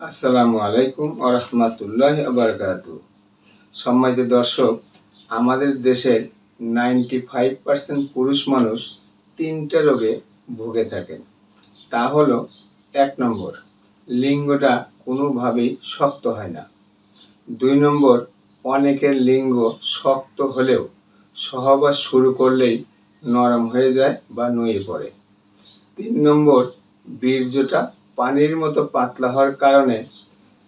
আসসালামু আলাইকুম আরহামাতুল্লাহ আবরকাত সম্মানিত দর্শক, আমাদের দেশের নাইনটি ফাইভ পার্সেন্ট পুরুষ মানুষ তিনটা রোগে ভুগে থাকেন। তা হলো এক নম্বর, লিঙ্গটা কোনোভাবেই শক্ত হয় না। দুই নম্বর, অনেকের লিঙ্গ শক্ত হলেও সহবাস শুরু করলেই নরম হয়ে যায় বা নুয়ে পড়ে। তিন নম্বর, বীর্যটা পানির মতো পাতলা হওয়ার কারণে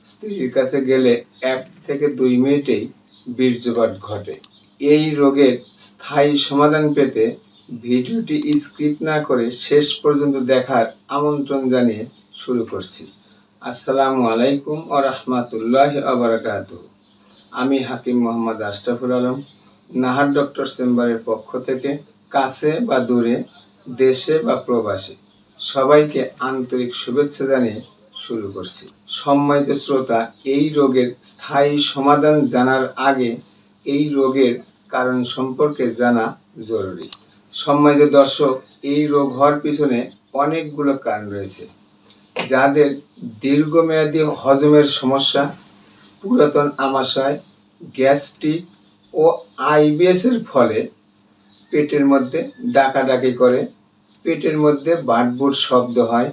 স্ত্রীর কাছে গেলে এক থেকে দুই মিনিটেই বীর্যপাত ঘটে। এই রোগের স্থায়ী সমাধান পেতে ভিডিওটি স্কিপ না করে শেষ পর্যন্ত দেখার আমন্ত্রণ জানিয়ে শুরু করছি। আসসালামু আলাইকুম ও রহমতুল্লাহ আবরাকাত আমি হাকিম মোহাম্মদ আশরাফুল আলম, নাহার ডক্টর চেম্বারের পক্ষ থেকে কাছে বা দূরে, দেশে বা প্রবাসে সবাইকে আন্তরিক শুভেচ্ছা জানিয়ে শুরু করছি। সম্মানিত শ্রোতা, এই রোগের স্থায়ী সমাধান জানার আগে এই রোগের কারণ সম্পর্কে জানা জরুরি। সম্মানিত দর্শক, এই রোগ হওয়ার পিছনে অনেকগুলো কারণ রয়েছে, যাদের দীর্ঘমেয়াদী হজমের সমস্যা, পুরাতন আমাশয়, গ্যাস্ট্রিক ও আইবিএসের ফলে পেটের মধ্যে ডাকাডাকি করে পেটের মধ্যে বাটবুট শব্দ হয়।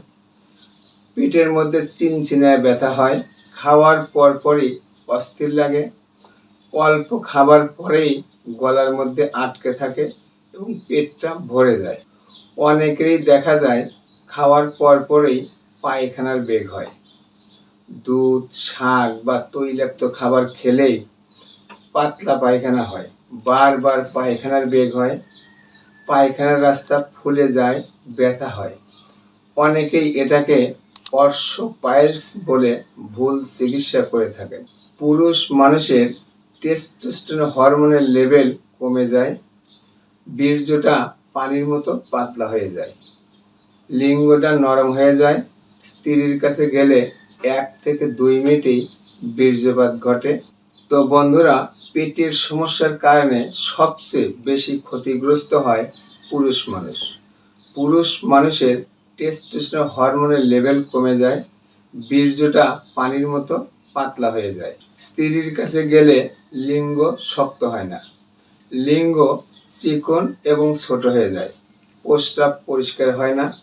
পেটের মধ্যে চিনচিনায় ব্যথা হয়। খাওয়ার পর পরই অস্থির লাগে। অল্প খাবার পরেই গলার মধ্যে আটকে থাকে এবং পেটটা ভরে যায়। অনেকেরই দেখা যায় খাওয়ার পর পরেই পায়খানার বেগ হয়। দুধ, শাক বা তৈলাক্ত খাবার খেলেই পাতলা পায়খানা হয়। বারবার পায়খানার বেগ হয়। পায়খানার রাস্তা ফুলে যায়, ব্যথা হয়। অনেকেই এটাকে অর্শ পাইলস বলে ভুল চিকিৎসা করে থাকেন। পুরুষ মানুষের টেস্টোস্টেরন হরমোনের লেভেল কমে যায়, বীর্যটা পানির মতো পাতলা হয়ে যায়, লিঙ্গটা নরম হয়ে যায়, স্ত্রীর কাছে গেলে এক থেকে দুই মিনিটেই বীর্যপাত ঘটে। তো বন্ধুরা, পেটের সমস্যার কারণে সবচেয়ে বেশি ক্ষতিগ্রস্ত হয় পুরুষ মানুষ। পুরুষ মানুষের টেস্টোস্টেরন হরমোনের লেভেল কমে যায়, বীর্যটা পানির মতো পাতলা হয়ে যায়। স্ত্রীর কাছে গেলে লিঙ্গ শক্ত হয় না। লিঙ্গ চিকন এবং ছোট হয়ে যায়। প্রস্রাব পরিষ্কার হয় না।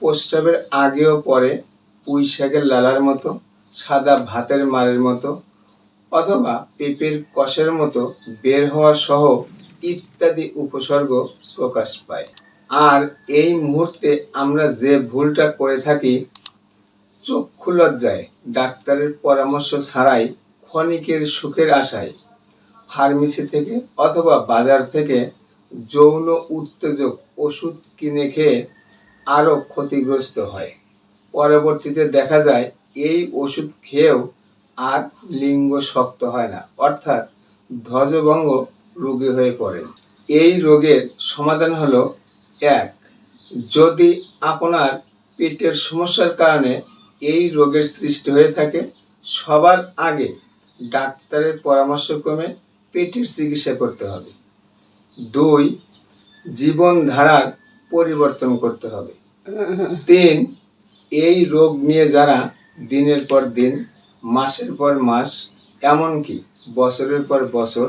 প্রস্রাবের আগেও পরে পুঁই শাকের লালার মতো, সাদা ভাতের মারের মতো, অথবা পেঁপের কষের মতো বের হওয়া সহ ইত্যাদি উপসর্গ প্রকাশ পায়। আর এই মুহূর্তে আমরা যে ভুলটা করে থাকি, চক্ষু লজ্জায়, ডাক্তারের পরামর্শ ছাড়াই, ক্ষণিকের সুখের আশায়, ফার্মেসি থেকে অথবা বাজার থেকে যৌন উত্তেজক ওষুধ কিনে খেয়ে আরও ক্ষতিগ্রস্ত হয়। পরবর্তীতে দেখা যায়, এই ওষুধ খেয়েও আর লিঙ্গ শক্ত হয় না। অর্থাৎ ধ্বজভঙ্গ রোগী হয়ে পড়েন। এই রোগের সমাধান হলো এক, যদি আপনার পেটের সমস্যার কারণে এই রোগের সৃষ্টি হয়ে থাকে, সবার আগে ডাক্তারের পরামর্শক্রমে পেটের চিকিৎসা করতে হবে। দুই, জীবনধারার পরিবর্তন করতে হবে। তিন, এই রোগ নিয়ে যারা দিনের পর দিন, মাসের পর মাস, এমনকি বছরের পর বছর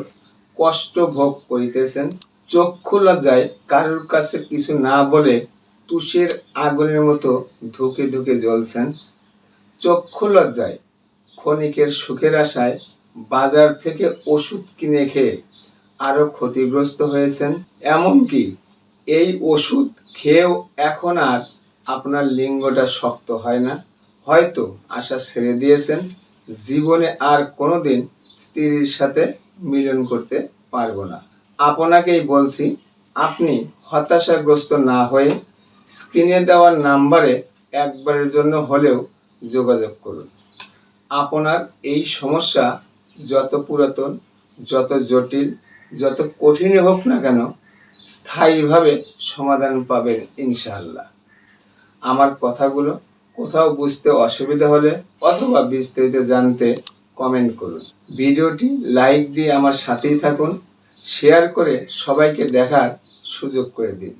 কষ্ট ভোগ করিতেছেন, চক্ষু লজ্জায় কারোর কাছে কিছু না বলে তুষের আগুনের মতো ধুকে ধুকে জ্বলছেন। চক্ষু লজ্জায় ক্ষণিকের সুখের আশায় বাজার থেকে ওষুধ কিনে খেয়ে আরও ক্ষতিগ্রস্ত হয়েছেন। এমনকি এই ওষুধ খেয়েও এখন আর আপনার লিঙ্গটা শক্ত হয় না। হয়তো আশা ছেড়ে দিয়েছেন, জীবনে আর কোনোদিন স্ত্রীর সাথে মিলন করতে পারব না। আপনাকেই বলছি, আপনি হতাশাগ্রস্ত না হয়ে স্ক্রিনে দেওয়ার নাম্বারে একবারের জন্য হলেও যোগাযোগ করুন। আপনার এই সমস্যা যত পুরাতন, যত জটিল, যত কঠিনই হোক না কেন, স্থায়ীভাবে সমাধান পাবেন ইনশাআল্লাহ। আমার কথাগুলো কোথাও বুঝতে অসুবিধা হলে অথবা বিস্তারিত জানতে কমেন্ট করুন। ভিডিওটি লাইক দিয়ে আমার সাথেই থাকুন শেয়ার করে সবাইকে দেখার সুযোগ করে দিন।